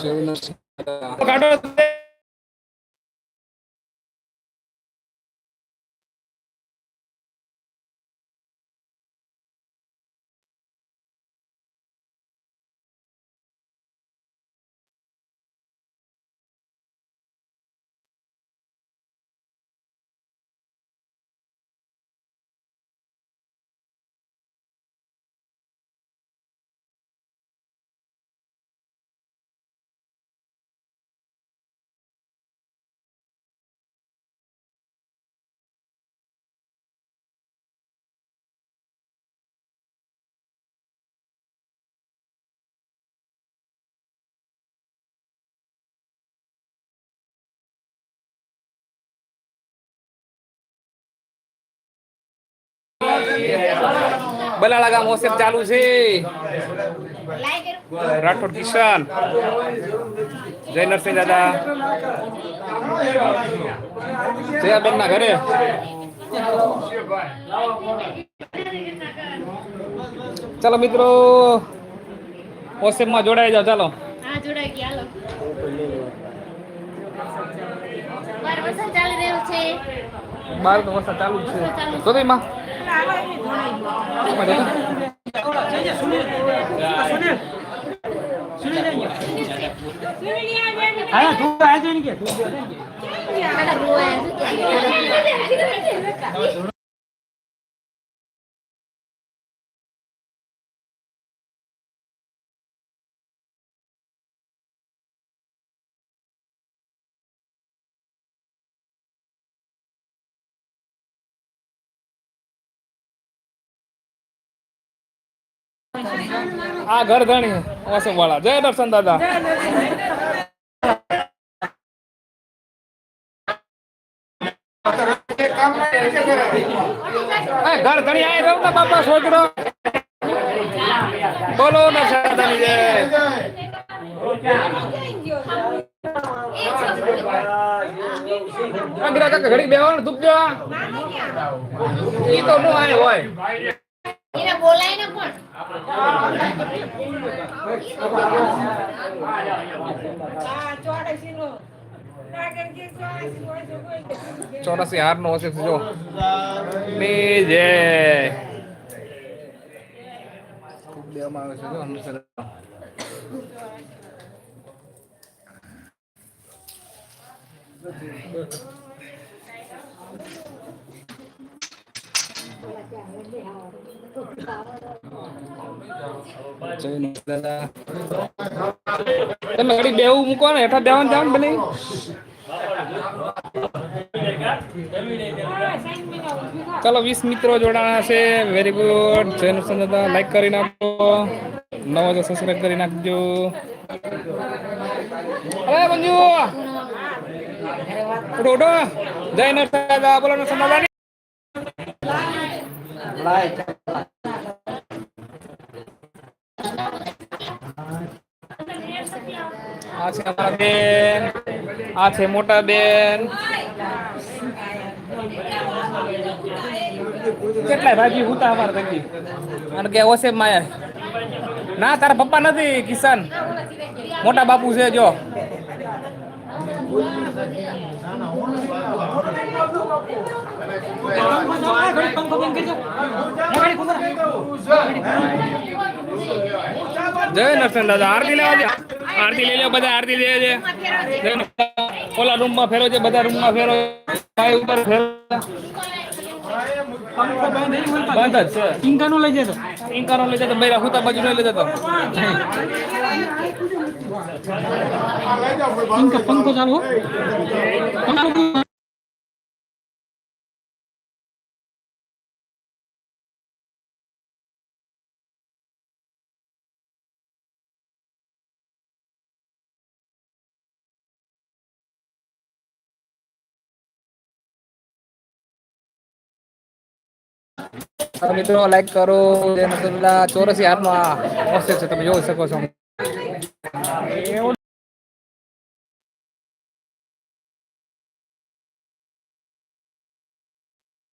Senhor, Balala ગામ hostel ચાલુ છે. રાઠોડ કિશન જય નરસિંહ દાદા. જયાબેન ના ઘરે. ચાલો મિત્રો ઓસેમમાં જોડાઈ જાઓ ચાલો. બાર તો વરસાદ ચાલુ છે. તો માં હા તું આજે કે? બધા આ ઘર ધણી ઓસમ વાળા. જય દર્શન દાદા. ઘર ધણી આવી રહું ને બાપા છોકરો. બોલો ને સાધન અગ્રા ઘડી બેવાનું ધૂપ દેવા. ઈ તો આય હોય. એને પણ ચોરાસી હાર નો હશે જો. જય ખૂબ દેવામાં નરસિંહ દાદા તમે ઘડી બેવું મૂકો ને હેઠા દેવાનું જાવ ને ભલે. ચાલો, વીસ મિત્રો જોડાણા છે. વેરી ગુડ જય નરસિંહ દાદા. લાઈક કરી નાખો. નવો તો સબસ્ક્રાઇબ કરી નાખજો. અરે, મંજુ! ઉઠો ઉઠો. જય નરસિંહ દાદા. બોલો નરસિંહ દાદા આ છે અમારા બેન. આ છે મોટા બેન. કેટલાય ભાજી હુતા અમારા તકી અને કે ઓસે માયા. ના, તારા પપ્પા નથી કિશન મોટા બાપુ છે, જો. જય નરસિંહ દાદા, આરતી લેવા આરતી લઈ લે, બધા આરતી લે છે. ઓલા રૂમમાં ફેરો છે, બધા રૂમમાં ફેરો ઉપર ફેરો બંધ જ છે ઇન્કાનો લઈ જતો ઇન્કાનો લઈ જતો બૈરા હુતા બાજુ લઈ લેતો ઇન્કા પંખો ચાલુ પંખો તો મિત્રો લાઈક કરો જે ચોરસી હાથમાં હોસ્ટેલ છે તમે જોઈ શકો છો.